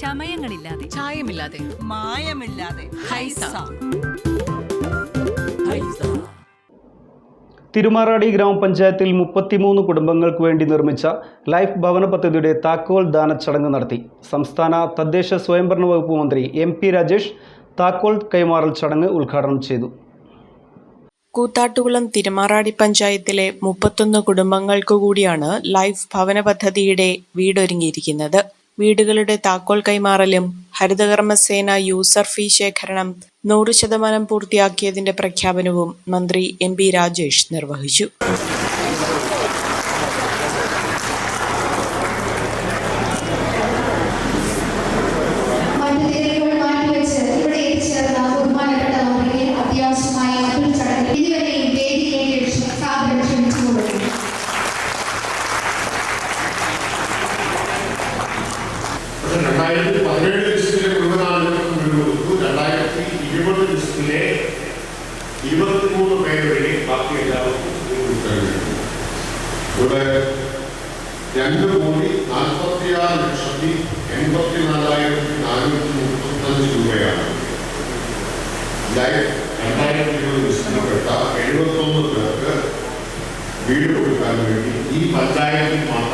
ചമയങ്ങളില്ലാതെ. ചായമില്ലാതെ. മായമില്ലാതെ. ഹൈസ. തിരുമാറാടി ഗ്രാമപഞ്ചായത്തിൽ മുപ്പത്തിമൂന്ന് കുടുംബങ്ങൾക്ക് വേണ്ടി നിർമ്മിച്ച ലൈഫ് ഭവന പദ്ധതിയുടെ താക്കോൽ ദാന ചടങ്ങ് നടത്തി സംസ്ഥാന തദ്ദേശ സ്വയംഭരണ വകുപ്പ് മന്ത്രി എം പി രാജേഷ് താക്കോൽ കൈമാറൽ ചടങ്ങ് ഉദ്ഘാടനം ചെയ്തു. കൂത്താട്ടുകുളം തിരുമാറാടി പഞ്ചായത്തിലെ മുപ്പത്തൊന്ന് കുടുംബങ്ങൾക്കു കൂടിയാണ് ലൈഫ് ഭവന പദ്ധതിയുടെ വീടൊരുങ്ങിയിരിക്കുന്നത്. വീടുകളുടെ താക്കോൽ കൈമാറലും ഹരിതകർമ്മസേന യൂസർ ഫീ ശേഖരണം നൂറ് ശതമാനം പൂർത്തിയാക്കിയതിന്റെ പ്രഖ്യാപനവും മന്ത്രി എം പി രാജേഷ് നിർവഹിച്ചു. രണ്ടായിരത്തി പതിനേഴ് ലിസ്റ്റിലെ വീട് കൊടുത്തു രണ്ടായിരത്തി ഇരുപത് ലിസ്റ്റിലെ ഇരുപത്തിമൂന്ന് പേര് വഴി ബാക്കി എല്ലാവർക്കും ഇവിടെ രണ്ട് കോടി നാൽപ്പത്തിയാറ് ലക്ഷത്തി എൺപത്തി നാലായിരത്തി നാനൂറ്റി മുപ്പത്തഞ്ച് രൂപയാണ്. രണ്ടായിരത്തി ഇരുപത് ലിസ്റ്റിൽപ്പെട്ട എഴുപത്തൊന്ന് പേർക്ക് വീട് കൊടുക്കാൻ വേണ്ടി ഈ പഞ്ചായത്തിൽ മാത്രം